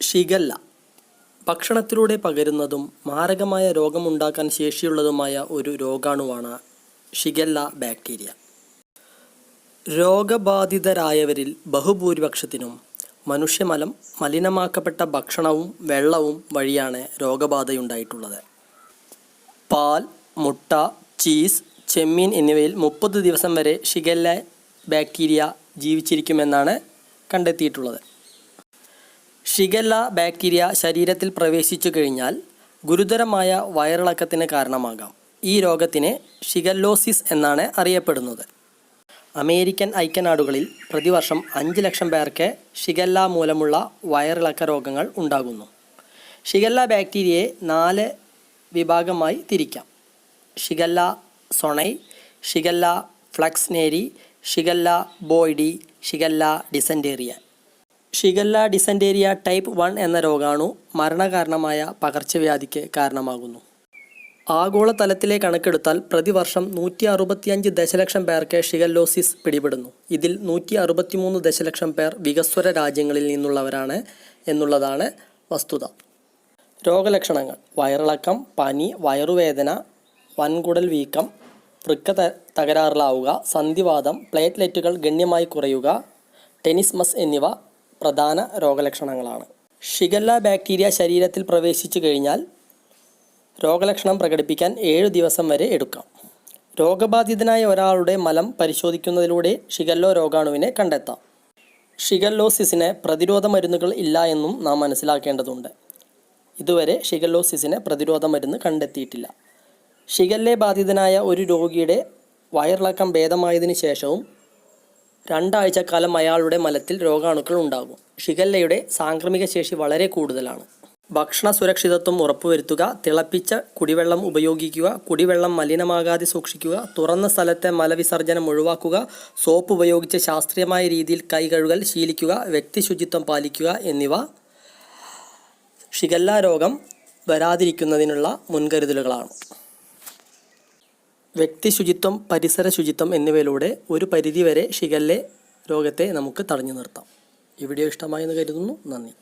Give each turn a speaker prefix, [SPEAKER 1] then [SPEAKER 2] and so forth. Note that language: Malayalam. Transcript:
[SPEAKER 1] ഷിഗല്ല. ഭക്ഷണത്തിലൂടെ പകരുന്നതും മാരകമായ രോഗമുണ്ടാക്കാൻ ശേഷിയുള്ളതുമായ ഒരു രോഗാണുവാണ് ഷിഗല്ല ബാക്ടീരിയ. രോഗബാധിതരായവരിൽ ബഹുഭൂരിപക്ഷത്തിനും മനുഷ്യമലം മലിനമാക്കപ്പെട്ട ഭക്ഷണവും വെള്ളവും വഴിയാണ് രോഗബാധയുണ്ടായിട്ടുള്ളത്. പാൽ മുട്ട ചീസ് ചെമ്മീൻ എന്നിവയിൽ മുപ്പത് ദിവസം വരെ ഷിഗല്ല ബാക്ടീരിയ ജീവിച്ചിരിക്കുമെന്നാണ് കണ്ടെത്തിയിട്ടുള്ളത്. ഷിഗല്ല ബാക്ടീരിയ ശരീരത്തിൽ പ്രവേശിച്ചു കഴിഞ്ഞാൽ ഗുരുതരമായ വയറിളക്കത്തിന് കാരണമാകാം. ഈ രോഗത്തിന് ഷിഗല്ലോസിസ് എന്നാണ് അറിയപ്പെടുന്നത്. അമേരിക്കൻ ഐക്യനാടുകളിൽ പ്രതിവർഷം അഞ്ച് ലക്ഷം പേർക്ക് ഷിഗല്ല മൂലമുള്ള വയറിളക്ക രോഗങ്ങൾ ഉണ്ടാകുന്നു. ഷിഗല്ല ബാക്ടീരിയയെ നാല് വിഭാഗമായി തിരിക്കാം. Shigella sonnei Shigella flexneri Shigella boydii Shigella dysenteriae. Shigella dysenteriae type one എന്ന രോഗാണു മരണകാരണമായ പകർച്ചവ്യാധിക്ക് കാരണമാകുന്നു. ആഗോളതലത്തിലെ കണക്കെടുത്താൽ പ്രതിവർഷം നൂറ്റി അറുപത്തിയഞ്ച് ദശലക്ഷം പേർക്ക് ഷിഗല്ലോസിസ് പിടിപെടുന്നു. ഇതിൽ നൂറ്റി അറുപത്തിമൂന്ന് ദശലക്ഷം പേർ വികസ്വര രാജ്യങ്ങളിൽ നിന്നുള്ളവരാണ് എന്നുള്ളതാണ് വസ്തുത. രോഗലക്ഷണങ്ങൾ വയറിളക്കം പനി വയറുവേദന വൻകുടൽ വീക്കം വൃക്ക തകരാറിലാവുക സന്ധിവാദം പ്ലേറ്റ്ലെറ്റുകൾ ഗണ്യമായി കുറയുക ടെനിസ്മസ് എന്നിവ പ്രധാന രോഗലക്ഷണങ്ങളാണ്. ഷിഗല്ല ബാക്ടീരിയ ശരീരത്തിൽ പ്രവേശിച്ചു കഴിഞ്ഞാൽ രോഗലക്ഷണം പ്രകടിപ്പിക്കാൻ ഏഴ് ദിവസം വരെ എടുക്കാം. രോഗബാധിതനായ ഒരാളുടെ മലം പരിശോധിക്കുന്നതിലൂടെ ഷിഗല്ലോ രോഗാണുവിനെ കണ്ടെത്താം. ഷിഗല്ലോസിസിന് പ്രതിരോധ മരുന്നുകൾ ഇല്ല എന്നും നാം മനസ്സിലാക്കേണ്ടതുണ്ട്. ഇതുവരെ ഷിഗല്ലോസിസിന് പ്രതിരോധ മരുന്ന് കണ്ടെത്തിയിട്ടില്ല. ഷിഗല്ലെ ബാധിതനായ ഒരു രോഗിയുടെ വയറിളക്കം ഭേദമായതിനു ശേഷവും രണ്ടാഴ്ചക്കാലം അയാളുടെ മലത്തിൽ രോഗാണുക്കൾ ഉണ്ടാകും. ഷിഗല്ലയുടെ സാംക്രമിക ശേഷി വളരെ കൂടുതലാണ്. ഭക്ഷണ സുരക്ഷിതത്വം ഉറപ്പുവരുത്തുക തിളപ്പിച്ച കുടിവെള്ളം ഉപയോഗിക്കുക കുടിവെള്ളം മലിനമാകാതെ സൂക്ഷിക്കുക തുറന്ന സ്ഥലത്തെ മലവിസർജനം ഒഴിവാക്കുക സോപ്പ് ഉപയോഗിച്ച് ശാസ്ത്രീയമായ രീതിയിൽ കൈ കഴുകൽ ശീലിക്കുക വ്യക്തി ശുചിത്വം പാലിക്കുക എന്നിവ ഷിഗല്ല രോഗം വരാതിരിക്കുന്നതിനുള്ള മുൻകരുതലുകളാണ്. വ്യക്തി ശുചിത്വം പരിസര ശുചിത്വം എന്നിവയിലൂടെ ഒരു പരിധിവരെ ഷിഗല്ലെ രോഗത്തെ നമുക്ക് തടഞ്ഞു നിർത്താം. ഈ വീഡിയോ ഇഷ്ടമായെന്ന് കരുതുന്നു. നന്ദി.